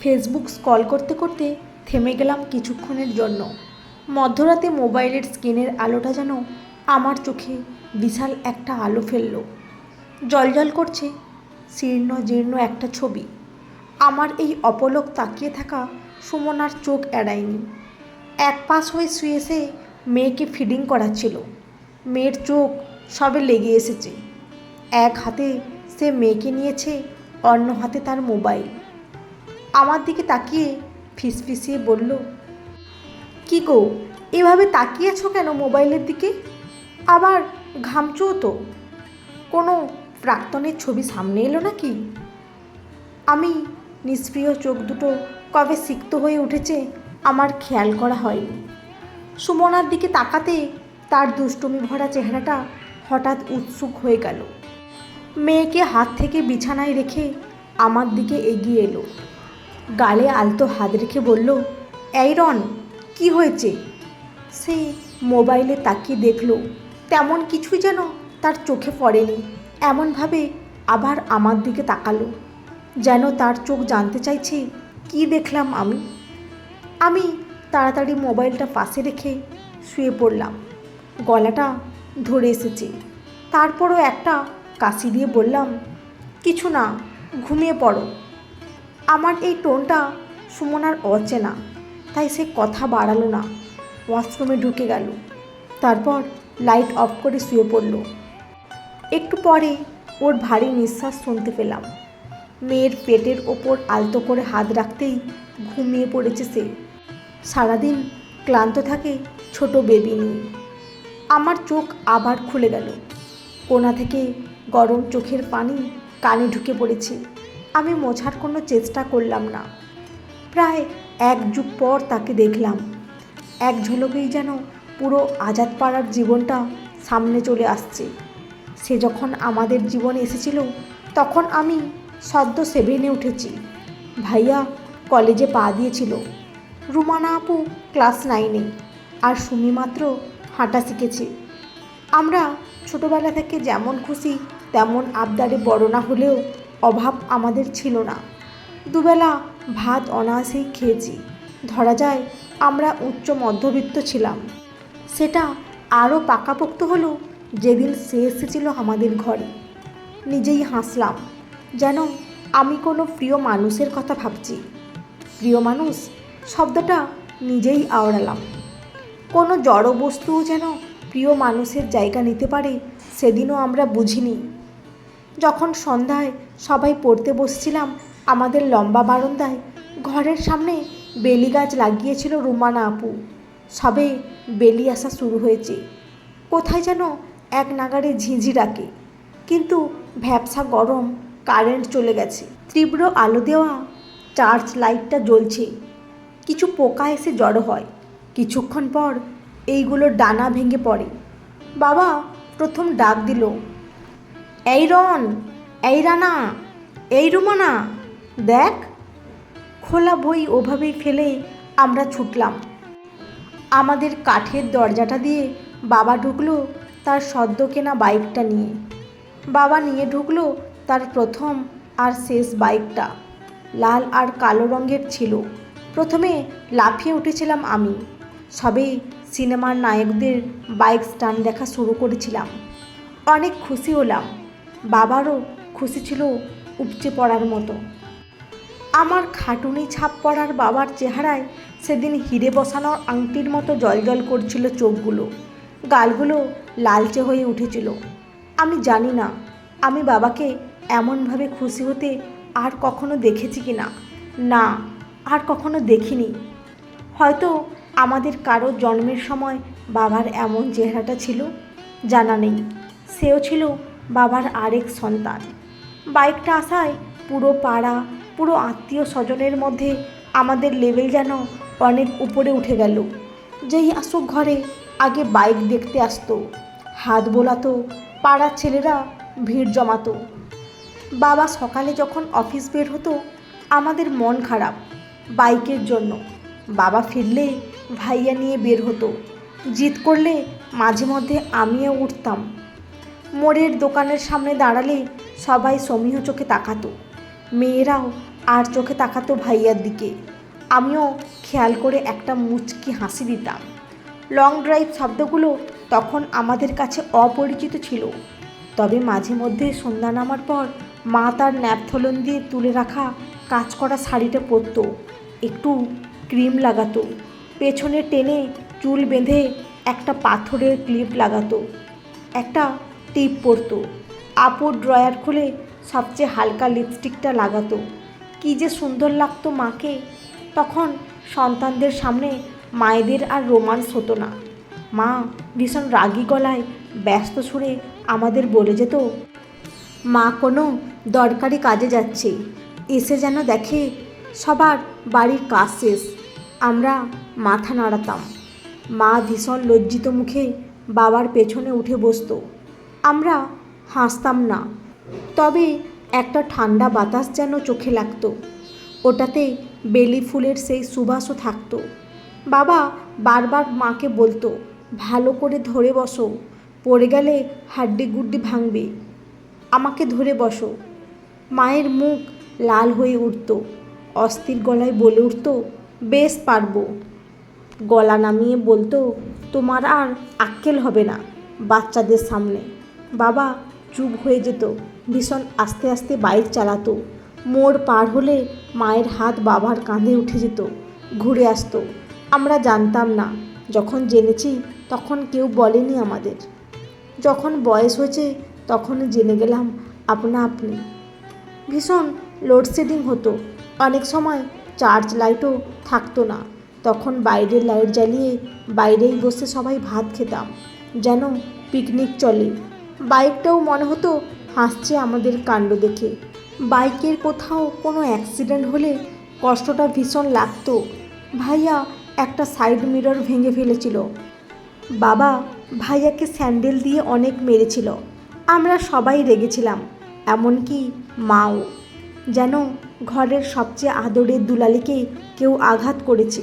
Facebook scroll করতে করতে থেমে গেলাম কিছুক্ষণের জন্য। মধ্যরাতে মোবাইলের স্ক্রিনের আলোটা যেন আমার চোখে বিশাল একটা আলো ফেলল। জলজল করছে, শীর্ণ জীর্ণ একটা ছবি। আমার এই অপলক তাকিয়ে থাকা সুমনার চোখ এড়ায়নি। এক পাশ হয়ে শুয়ে সে মেয়েকে ফিডিং করাচ্ছিল। মেয়ের চোখ সবে লেগে এসেছে। এক হাতে সে মেয়েকে নিয়েছে, অন্য হাতে তার মোবাইল। আমার দিকে তাকিয়ে ফিসফিসিয়ে বলল, কি গো, এভাবে তাকিয়েছো কেন মোবাইলের দিকে? আবার ঘামছোও তো। কোনো প্রাক্তনের ছবি সামনে এলো নাকি? আমি নিষ্প্রিয় চোখ দুটো কবে সিক্ত হয়ে উঠেছে আমার খেয়াল করা হয়নি। সুমনার দিকে তাকাতে তার দুষ্টুমি ভরা চেহারাটা হঠাৎ উৎসুক হয়ে গেল। মেয়েকে হাত থেকে বিছানায় রেখে আমার দিকে এগিয়ে এলো। গালে আলতো হাত রেখে বলল, এই রন, কি হয়েছে? সে মোবাইলে তাকিয়ে দেখল, তেমন কিছুই যেন তার চোখে পড়েনি। এমনভাবে আবার আমার দিকে তাকালো, যেন তার চোখ জানতে চাইছে, কি দেখলাম আমি? আমি তাড়াতাড়ি মোবাইলটা পাশে রেখে শুয়ে পড়লাম। গলাটা ধরে এসেছে। তারপরও একটা কাশি দিয়ে বললাম, কিছু না, ঘুমিয়ে পড়ো। আমার এই টোনটা সুমনার অচেনা, তাই সে কথা বাড়ালো না। ওয়াশরুমে ঢুকে গেল। তারপর লাইট অফ করে শুয়ে পড়ল। একটু পরে ওর ভারী নিঃশ্বাস শুনতে পেলাম। মেয়ের পেটের ওপর আলতো করে হাত রাখতেই ঘুমিয়ে পড়েছে সে। সারাদিন ক্লান্ত থাকে ছোট বেবি নিয়ে। আমার চোখ আবার খুলে গেল। কোনা থেকে গরম চোখের পানি কানে ঢুকে পড়েছে। আমি মোছার কোনো চেষ্টা করলাম না। প্রায় এক যুগ পর তাকে দেখলাম। এক ঝলকেই যেন পুরো আজাদ পাড়ার জীবনটা সামনে চলে আসছে। সে যখন আমাদের জীবনে এসেছিল, তখন আমি সদ্য সেভেনে উঠেছি। ভাইয়া কলেজে পা দিয়েছিল। রুমানা আপু ক্লাস নাইনে আর সুমি মাত্র হাঁটা শিখেছে। আমরা ছোটোবেলা থেকে যেমন খুশি, তেমন আবদারে বড় না হলেও অভাব আমাদের ছিল না। দুবেলা ভাত অনায়াসেই খেয়েছি। ধরা যায় আমরা উচ্চ মধ্যবিত্ত ছিলাম। সেটা আরও পাকাপোক্ত হলো যেদিন সে এসেছিল আমাদের ঘরে। নিজেই হাসলাম, যেন আমি কোনো প্রিয় মানুষের কথা ভাবছি। প্রিয় মানুষ শব্দটা নিজেই আওড়ালাম। কোনো জড় বস্তুও যেন প্রিয় মানুষের জায়গা নিতে পারে, সেদিনও আমরা বুঝিনি। যখন সন্ধ্যায় সবাই পড়তে বসছিলাম, আমাদের লম্বা বারান্দায় ঘরের সামনে বেলি গাছ লাগিয়েছিল রুমানা আপু। সবে বেলি আসা শুরু হয়েছে। কোথায় যেন এক নাগারে ঝিঁঝি ডাকে। কিন্তু ভ্যাবসা গরম কারেন্ট চলে গেছে। তীব্র আলো দেওয়া চার্চ লাইটটা জ্বলছে। কিছু পোকা এসে জড়ো হয়। কিছুক্ষণ পর এইগুলো ডানা ভেঙে পড়ে। বাবা প্রথম ডাক দিল এই রন এই রানা এই রুমানা দেখ, খোলা বই ওভাবেই ফেলে আমরা ছুটলাম। আমাদের কাঠের দরজাটা দিয়ে বাবা ঢুকলো তার সদ্য কেনা বাইকটা নিয়ে। বাবা নিয়ে ঢুকলো তার প্রথম আর শেষ বাইকটা। লাল আর কালো রঙের ছিল। প্রথমে লাফিয়ে উঠেছিলাম আমি। সবে সিনেমার নায়কদের বাইক স্টান্ট দেখা শুরু করেছিলাম। অনেক খুশি হলাম। বাবারও খুশি ছিল উপচে পড়ার মতো। আমার খাটুনি ছাপ পড়ার বাবার চেহারায় সেদিন হিরে বসানোর আংটির মতো জলজল করছিল চোখগুলো। গালগুলো লালচে হয়ে উঠেছিল। আমি জানি না, আমি বাবাকে এমনভাবে খুশি হতে আর কখনো দেখেছি কি না না, আর কখনো দেখিনি। হয়তো আমাদের কারও জন্মের সময় বাবার এমন চেহারাটা ছিল, জানা নেই। সেও ছিল বাবার আরেক সন্তান। বাইকটা আসায় পুরো পাড়া, পুরো আত্মীয় স্বজনের মধ্যে আমাদের লেভেল যেন অনেক উপরে উঠে গেল। যেই আসুক ঘরে আগে বাইক দেখতে আসতো। হাত বোলাতো, পাড়ার ছেলেরা ভিড় জমাতো। বাবা সকালে যখন অফিস বের হতো, আমাদের মন খারাপ বাইকের জন্য। বাবা ফিরলে ভাইয়া নিয়ে বের হতো। জিদ করলে মাঝে মধ্যে আমিও উঠতাম। মোড়ের দোকানের সামনে দাঁড়ালে সবাই সমীহ চোখে তাকাতো। মেয়েরাও আর চোখে তাকাতো ভাইয়ার দিকে। আমিও খেয়াল করে একটা মুচকি হাসি দিতাম। লং ড্রাইভ শব্দগুলো তখন আমাদের কাছে অপরিচিত ছিল। তবে মাঝে মধ্যে সন্ধ্যা নামার পর মা তার ন্যাপথলন দিয়ে তুলে রাখা কাজ করা শাড়িটা পরতো। একটু ক্রিম লাগাতো। পেছনে টেনে চুল বেঁধে একটা পাথরের ক্লিপ লাগাতো। একটা টিপ পরতো। আপুর ড্রয়ার খুলে সবচেয়ে হালকা লিপস্টিকটা লাগাতো। কী যে সুন্দর লাগতো মাকে। তখন সন্তানদের সামনে মায়েদের আর রোমান্স হতো না। মা ভীষণ রাগী গলায় ব্যস্ত সুরে আমাদের বলে যেত, মা, কোনো দরকারি কাজে যাচ্ছে। এসে যেন দেখে সবার বাড়ির কাজ শেষ। আমরা মাথা নাড়াতাম। মা ভীষণ লজ্জিত মুখে বাবার পেছনে উঠে বসতো। আমরা হাসতাম না। তবে একটা ঠান্ডা বাতাস যেন চোখে লাগতো। ওটাতে বেলি ফুলের সেই সুবাসও থাকতো। বাবা বারবার মাকে বলতো, ভালো করে ধরে বসো, পড়ে গেলে হাড্ডি গুড্ডি ভাঙবে। আমাকে ধরে বসো। মায়ের মুখ লাল হয়ে উঠত, অস্থির গলায় বলে উঠত, বেশ পারব। গলা নামিয়ে বলতো, তোমার আর আক্কেল হবে না বাচ্চাদের সামনে। বাবা চুপ হয়ে যেত, ভীষণ আস্তে আস্তে বাইক চালাতো। মোড় পার হলে মায়ের হাত বাবার কাঁধে উঠে যেত, ঘুরে আসতো। আমরা জানতাম না, যখন জেনেছি তখন কেউ বলেনি আমাদের। যখন বয়স হয়েছে তখন জেনে গেলাম আপনা আপনি। ভীষণ লোডশেডিং হতো, অনেক সময় চার্জ লাইটও থাকতো না। তখন বাইরের লাইট জ্বালিয়ে বাইরেই বসে সবাই ভাত খেতাম, যেন পিকনিক চলে। বাইকটাও মনে হতো হাসছে আমাদের কাণ্ড দেখে। বাইকের কোথাও কোনো অ্যাক্সিডেন্ট হলে কষ্টটা ভীষণ লাগতো। ভাইয়া একটা সাইড মিরর ভেঙে ফেলেছিল। বাবা ভাইয়াকে স্যান্ডেল দিয়ে অনেক মেরেছিল। আমরা সবাই রেগেছিলাম, এমনকি মাও। যেন ঘরের সবচেয়ে আদরের দুলালিকে কেউ আঘাত করেছে।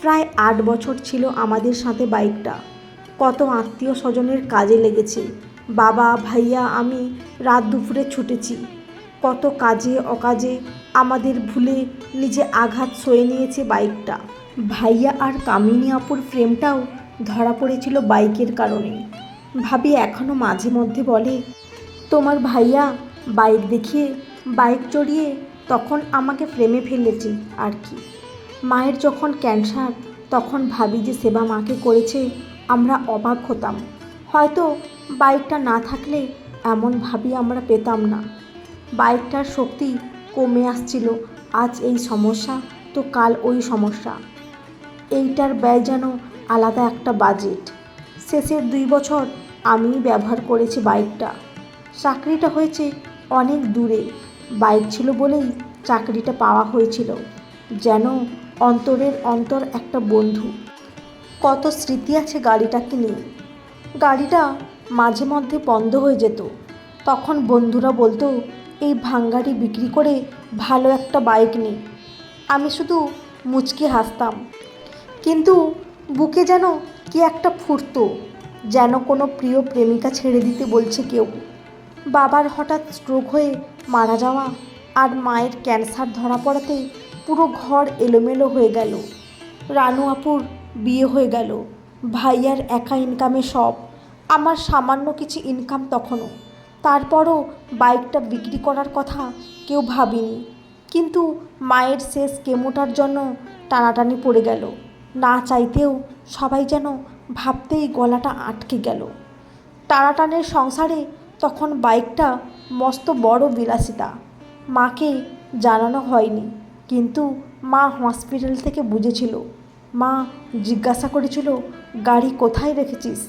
প্রায় আট বছর ছিল আমাদের সাথে বাইকটা। কত আত্মীয় স্বজনের কাজে লেগেছে। বাবা, ভাইয়া, আমি রাত দুপুরে ছুটেছি। কত কাজে, অকাজে আমাদের ভুলে নিজে আঘাত সয়ে নিয়েছে বাইকটা। ভাইয়া আর কামিনী আপুর ফ্রেমটাও ধরা পড়েছিল বাইকের কারণে। ভাবি এখনও মাঝে মধ্যে বলে, তোমার ভাইয়া বাইক দেখিয়ে বাইক চড়িয়ে তখন আমাকে ফ্রেমে ফেলেছে আর কি। মায়ের যখন ক্যান্সার, তখন ভাবি যে সেবা মাকে করেছে, আমরা অবাক হতাম। হয়তো বাইকটা না থাকলে এমন ভাবি আমরা পেতাম না। বাইকটার শক্তি কমে আসছিল। আজ এই সমস্যা, তো কাল ওই সমস্যা। এইটার ব্যয় যেন আলাদা একটা বাজেট শেষের দুই বছর আমিই ব্যবহার করেছি বাইকটা। চাকরিটা হয়েছে অনেক দূরে। বাইক ছিল বলেই চাকরিটা পাওয়া হয়েছিল। যেন অন্তরের অন্তর একটা বন্ধু। কত স্মৃতি আছে গাড়িটাকে নিয়ে গাড়িটা মাঝে মধ্যে বন্ধ হয়ে যেত। তখন বন্ধুরা বলতো, এই ভাঙ্গাড়ি বিক্রি করে ভালো একটা বাইক নিই আমি শুধু মুচকি হাসতাম। কিন্তু বুকে যেন কি একটা ফুটতো যেন কোনো প্রিয় প্রেমিকা ছেড়ে দিতে বলছে কেউ। বাবার হঠাৎ স্ট্রোক হয়ে মারা যাওয়া আর মায়ের ক্যান্সার ধরা পড়াতে পুরো ঘর এলোমেলো হয়ে গেল। রানু আপুর বিয়ে হয়ে গেল। ভাইয়ার একা ইনকামে সব। আমার সামান্য কিছু ইনকাম তখনও। তারপরও বাইকটা বিক্রি করার কথা কেউ ভাবিনি। কিন্তু মায়ের শেষ কেমোটার জন্য টানাটানি পড়ে গেল। না চাইতেও সবাই যেন ভাবতেই গলাটা আটকে গেল। টানাটানের সংসারে তখন বাইকটা মস্ত বড় বিলাসিতা। মাকে জানানো হয়নি, কিন্তু মা হসপিটাল থেকে বুঝেছিল। মা জিজ্ঞাসা করেছিল, গাড়ি কোথায় রেখেছিস?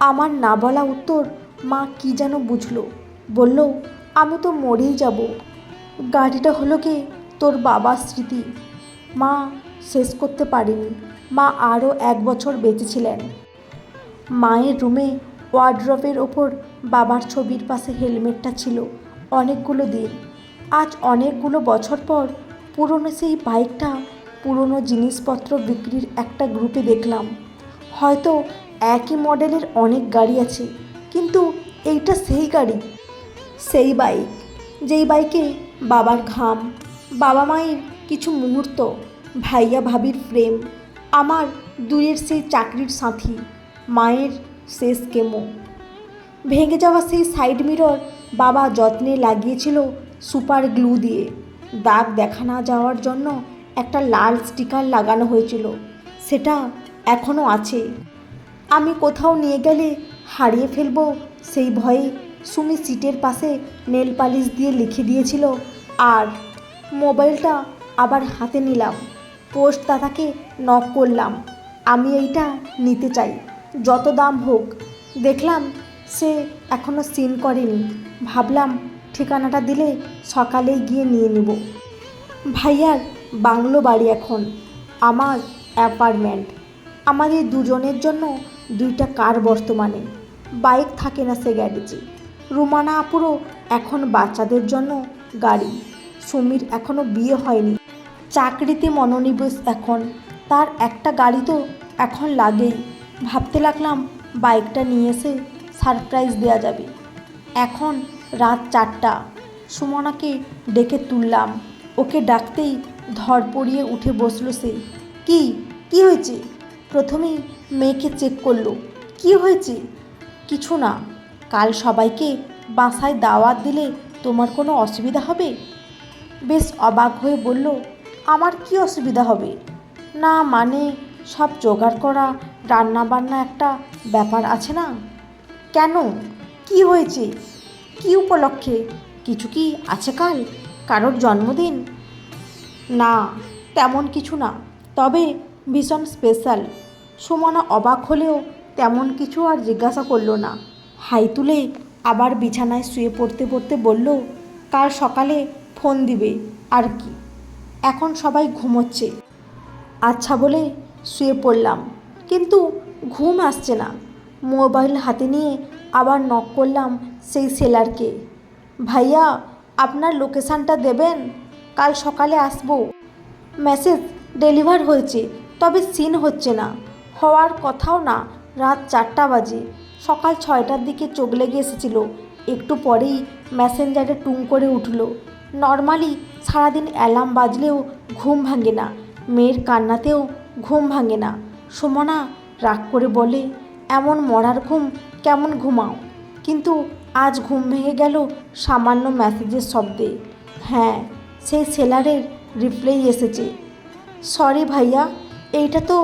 আমার না বলা উত্তর মা কি যেন বুঝলো। বলল, আমি তো মরেই যাব। গাড়িটা হলো কি তোর বাবার স্মৃতি? মা, শেষ করতে পারেনি। মা আরও এক বছর বেঁচেছিলেন মায়ের রুমে ওয়ার্ড্রপের ওপর বাবার ছবির পাশে হেলমেটটা ছিল অনেকগুলো দিন। আজ অনেকগুলো বছর পর পুরনো সেই বাইকটা পুরনো জিনিসপত্র বিক্রির একটা গ্রুপে দেখলাম। হয়তো একই মডেলের অনেক গাড়ি আছে, কিন্তু এইটা সেই গাড়ি, সেই বাইক, যেই বাইকে বাবার ঘাম, বাবা মায়ের কিছু মুহূর্ত, ভাইয়া ভাবির প্রেম, আমার দূরের সেই চাকরির সাথী, মায়ের শেষ কেমো। ভেঙে যাওয়া সেই সাইড মিরর বাবা যত্নে লাগিয়েছিল সুপার গ্লু দিয়ে। দাগ দেখা না যাওয়ার জন্য একটা লাল স্টিকার লাগানো হয়েছিল। সেটা এখনও আছে। আমি কোথাও নিয়ে গেলে হারিয়ে ফেলব সেই ভয়ে সুমি সিটের পাশে নেল পালিশ দিয়ে লিখে দিয়েছিল, আর মোবাইলটা আবার হাতে নিলাম। পোস্ট দাদাকে নক করলাম, আমি এইটা নিতে চাই, যত দাম হোক। দেখলাম সে এখনও সিন করেনি। ভাবলাম ঠিকানাটা দিলে সকালেই গিয়ে নিয়ে নেব। ভাইয়ার বাংলো বাড়ি এখন। আমার অ্যাপার্টমেন্ট। আমাদের দুজনের জন্য দুইটা কার বর্তমানে? বাইক থাকে না সে গ্যারেজে। রুমানা আপুরও এখন বাচ্চাদের জন্য গাড়ি। সুমির এখনও বিয়ে হয়নি। চাকরিতে মনোনিবেশ এখন। তার একটা গাড়ি তো এখন লাগেই। ভাবতে লাগলাম বাইকটা নিয়ে এসে সারপ্রাইজ দেওয়া যাবে। এখন রাত চারটা। সুমনাকে ডেকে তুললাম। ওকে ডাকতেই ধর পড়িয়ে উঠে বসল সে। কি? কি হয়েছে? প্রথমেই মেয়েকে চেক করল। কি হয়েছে? কিছু না। কাল সবাইকে বাসায় দাওয়াত দিলে তোমার কোনো অসুবিধা হবে? বেশ অবাক হয়ে বলল, আমার কি অসুবিধা হবে? না মানে সব জোগাড় করা রান্না বান্না একটা ব্যাপার আছে না? কেন? কি হয়েছে? কি উপলক্ষে? কিছু কি আছে কাল? কারোর জন্মদিন? না, তেমন কিছু না। তবে ভীষণ স্পেশাল সুমনা অবাক হলেও তেমন কিছু আর জিজ্ঞাসা করল না। হাই তুলে আবার বিছানায় শুয়ে পড়তে পড়তে বলল, কাল সকালে ফোন দিবে, আর কি? এখন সবাই ঘুমোচ্ছে। আচ্ছা বলে শুয়ে পড়লাম। কিন্তু ঘুম আসছে না। মোবাইল হাতে নিয়ে আবার নক করলাম সেই সেলারকে। ভাইয়া, আপনার লোকেশানটা দেবেন? কাল সকালে আসব। মেসেজ ডেলিভার হয়েছে, তবে সিন হচ্ছে না। হওয়ার কথাও না, রাত চারটা বাজে। সকাল ছয়টার দিকে চোখ লেগে এসেছিল। একটু পরেই মেসেঞ্জারে টুং করে উঠল। নর্মালি সারাদিন অ্যালার্ম বাজলেও ঘুম ভাঙে না। মেয়ের কান্নাতেও ঘুম ভাঙে না। সুমনা রাগ করে বলে, এমন মরার ঘুম কেমন ঘুমাও? কিন্তু আজ ঘুম ভেঙে গেল সামান্য মেসেজের শব্দে। হ্যাঁ সেই সেলারের রিপ্লাই এসেছে। সরি ভাইয়া, এইটা তো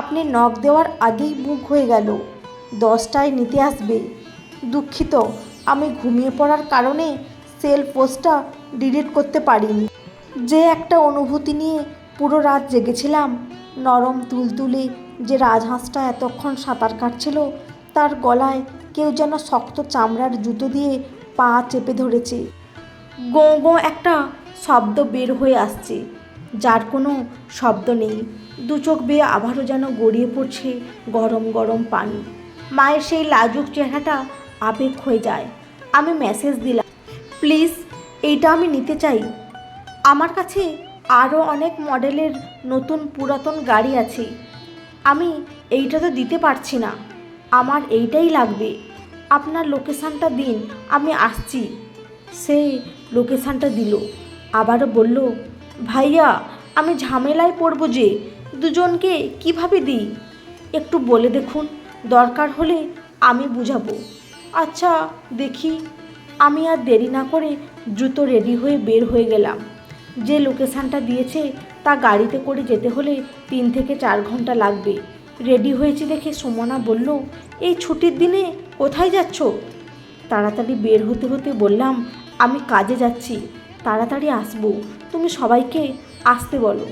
আপনি নখ দেওয়ার আগেই বুক হয়ে গেল। দশটায় নিতে আসবে। দুঃখিত, আমি ঘুমিয়ে পড়ার কারণে সেল পোস্টটা ডিলিট করতে পারিনি। যে একটা অনুভূতি নিয়ে পুরো রাত জেগেছিলাম, নরম তুলতুলে যে রাজহাঁসটা এতক্ষণ সাঁতার কাটছিল, তার গলায় কেউ যেন শক্ত চামড়ার জুতো দিয়ে পা চেপে ধরেছে। গো গো একটা শব্দ বের হয়ে আসছে। যার কোনো শব্দ নেই। দু চোখ বেয়ে আবারও যেন গড়িয়ে পড়ছে গরম গরম পানি। মায়ের সেই লাজুক চেহারাটা আবেগ হয়ে যায়। আমি মেসেজ দিলাম প্লিজ এইটা আমি নিতে চাই। আমার কাছে আরও অনেক মডেলের নতুন পুরাতন গাড়ি আছে। আমি এইটা তো দিতে পারছি না। আমার এইটাই লাগবে। আপনার লোকেশানটা দিন, আমি আসছি। সে লোকেশানটা দিল। আবারও বলল, ভাইয়া, আমি ঝামেলায় পড়ব যে, দুজনকে কীভাবে দিই? একটু বলে দেখুন, দরকার হলে আমি বুঝাবো। আচ্ছা দেখি। আমি আর দেরি না করে দ্রুত রেডি হয়ে বের হয়ে গেলাম। যে লোকেশানটা দিয়েছে, তা গাড়িতে করে যেতে হলে তিন থেকে চার ঘণ্টা লাগবে। রেডি হয়েছে দেখে সুমনা বলল, এই ছুটির দিনে কোথায় যাচ্ছ? তাড়াতাড়ি বের হতে হতে বললাম, আমি কাজে যাচ্ছি। তাড়াতাড়ি আসব। তুমি সবাইকে আসতে বলো।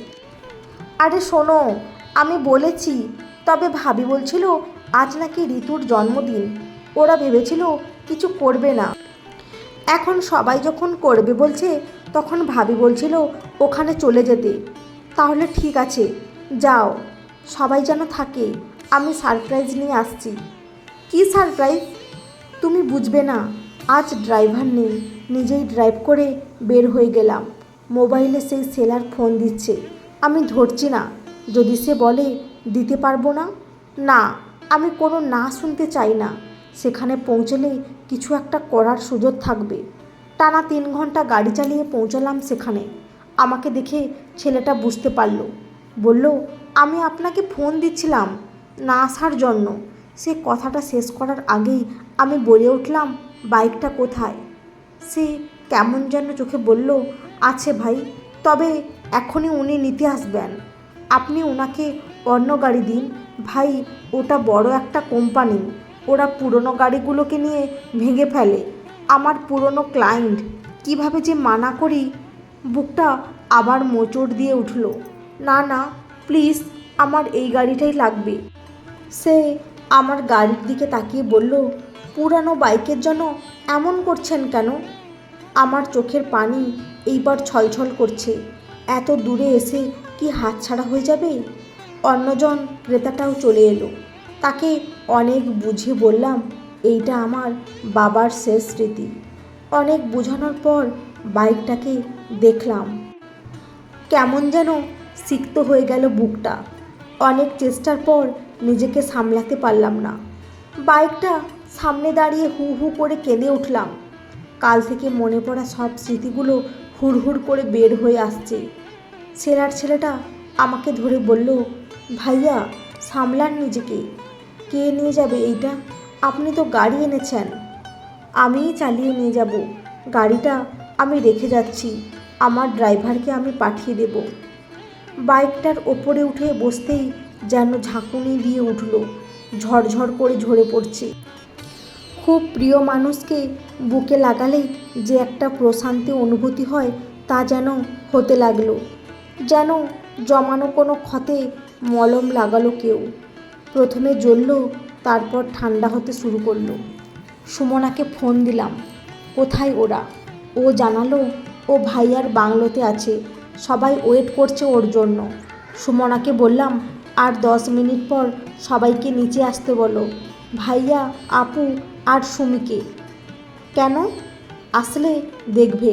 আরে শোনো, আমি বলেছি, তবে ভাবি বলছিল, আজ নাকি ঋতুর জন্মদিন। ওরা ভেবেছিল কিছু করবে না। এখন সবাই যখন করবে বলছে, তখন ভাবি বলছিল, ওখানে চলে যেতে। তাহলে ঠিক আছে, যাও। সবাই যেন থাকে। আমি সারপ্রাইজ নিয়ে আসছি। কি সারপ্রাইজ? তুমি বুঝবে না, আজ ড্রাইভার নেই। নিজেই ড্রাইভ করে বের হয়ে গেলাম। মোবাইলে সেই সেলার ফোন দিচ্ছে। আমি ধরছি না। যদি সে বলে, দিতে পারব না? না, আমি কোনো না শুনতে চাই না। সেখানে পৌঁছলে কিছু একটা করার সুযোগ থাকবে। টানা তিন ঘণ্টা গাড়ি চালিয়ে পৌঁছালাম সেখানে। আমাকে দেখে ছেলেটা বুঝতে পারল। বলল, আমি আপনাকে ফোন দিচ্ছিলাম না আসার জন্য। সে কথাটা শেষ করার আগেই আমি বলে উঠলাম, বাইকটা কোথায়? সে কেমন যেন চোখে বলল, আছে ভাই, তবে এখনই উনি নিতে আসবেন। আপনি ওনাকে অন্য গাড়ি দিন। ভাই, ওটা বড় একটা কোম্পানি। ওরা পুরনো গাড়িগুলোকে নিয়ে ভেঙে ফেলে। আমার পুরনো ক্লায়েন্ট। কীভাবে যে মানা করি? বুকটা আবার মোচড় দিয়ে উঠল। না না, প্লিজ, আমার এই গাড়িটাই লাগবে। সে আমার গাড়ির দিকে তাকিয়ে বলল, পুরানো বাইকের জন্য এমন করছেন কেন? আমার চোখের পানি এইবার ছলছল করছে। এত দূরে এসে কি হাতছাড়া হয়ে যাবে? অন্যজন ক্রেতাটাও চলে এলো। তাকে অনেক বুঝিয়ে বললাম, এইটা আমার বাবার শেষ স্মৃতি। অনেক বোঝানোর পর বাইকটাকে দেখলাম। কেমন যেন সিক্ত হয়ে গেল বুকটা। অনেক চেষ্টার পর নিজেকে সামলাতে পারলাম না। বাইকটা সামনে দাঁড়িয়ে হু হু করে কেঁদে উঠলাম। কাল থেকে মনে পড়া সব স্মৃতিগুলো হুড়হুড় করে বের হয়ে আসছে। ছেলার ছেলেটা আমাকে ধরে বলল, ভাইয়া, সামলান নিজেকে। কে নিয়ে যাবে এইটা? আপনি তো গাড়ি এনেছেন। আমিই চালিয়ে নিয়ে যাব। গাড়িটা আমি রেখে যাচ্ছি। আমার ড্রাইভারকে আমি পাঠিয়ে দেব। বাইকটার ওপরে উঠে বসতেই যেন ঝাঁকুনি দিয়ে উঠল। ঝরঝর করে ঝরে পড়ছে। খুব প্রিয় মানুষকে বুকে লাগালেই যে একটা প্রশান্তি অনুভূতি হয় তা যেন হতে লাগল, যেন জমানো কোনো ক্ষতে মলম লাগালো কেউ। প্রথমে জ্বলল, তারপর ঠান্ডা হতে শুরু করল। সুমনাকে ফোন দিলাম, কোথায় ওরা? ও জানালো, ও ভাইয়ার বাংলোতে আছে, সবাই ওয়েট করছে ওর জন্য। সুমনাকে বললাম, আর দশ মিনিট পর সবাইকে নিচে আসতে বলো। ভাইয়া, আপু আর সুমিকে। কেন? আসলে দেখবে,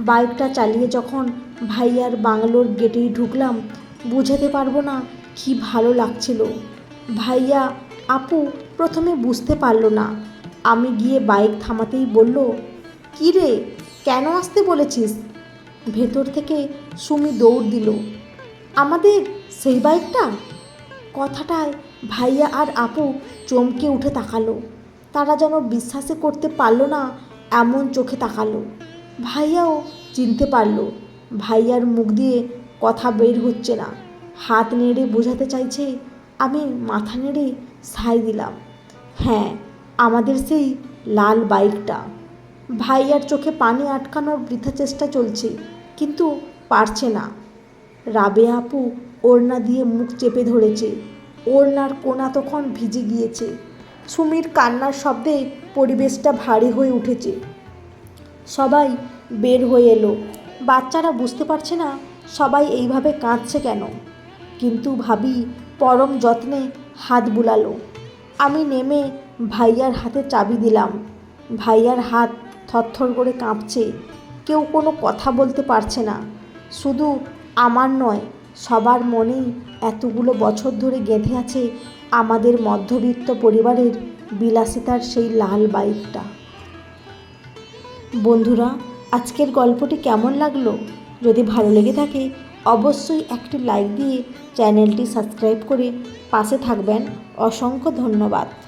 বাইকটা চালিয়ে যখন ভাইয়ার বাংলোর গেটেই ঢুকলাম, বুঝাতে পারব না কি ভালো লাগছিল। ভাইয়া, আপু, প্রথমে বুঝতে পারল না। আমি গিয়ে বাইক থামাতেই বলল, কী রে, কেন আসতে বলেছিস? ভেতর থেকে সুমি দৌড় দিল, আমাদের সেই বাইকটা? কথাটায় ভাইয়া আর আপু চমকে উঠে তাকালো। তারা যেন বিশ্বাসে করতে পারল না, এমন চোখে তাকালো। ভাইয়াও চিনতে পারল, ভাইয়ার মুখ দিয়ে কথা বের হচ্ছে না। হাত নেড়ে বোঝাতে চাইছে, আমি মাথা নেড়ে সাই দিলাম। হ্যাঁ আমাদের সেই লাল বাইকটা। ভাইয়ার চোখে পানি আটকানোর বৃথা চেষ্টা চলছে, কিন্তু পারছে না। রাবে আপু ওড়না দিয়ে মুখ চেপে ধরেছে, ওড়নার কোনা তখন ভিজে গিয়েছে। সুমির কান্নার শব্দে পরিবেশটা ভারী হয়ে উঠেছে। সবাই বের হয়ে এলো। বাচ্চারা বুঝতে পারছে না সবাই এইভাবে কাঁদছে কেন। কিন্তু ভাবি পরম যত্নে হাত বুলালো। আমি নেমে ভাইয়ার হাতে চাবি দিলাম। ভাইয়ার হাত থরথর করে কাঁপছে। কেউ কোনো কথা বলতে পারছে না। শুধু আমার নয়, সবার মনেই এতগুলো বছর ধরে গেঁথে আছে আমাদের মধ্যবিত্ত পরিবারের বিলাসিতার সেই লাল বাইকটা। বন্ধুরা, আজকের গল্পটি কেমন লাগল? যদি ভালো লেগে থাকে, অবশ্যই একটি লাইক দিয়ে চ্যানেলটি সাবস্ক্রাইব করে পাশে থাকবেন। অসংখ্য ধন্যবাদ।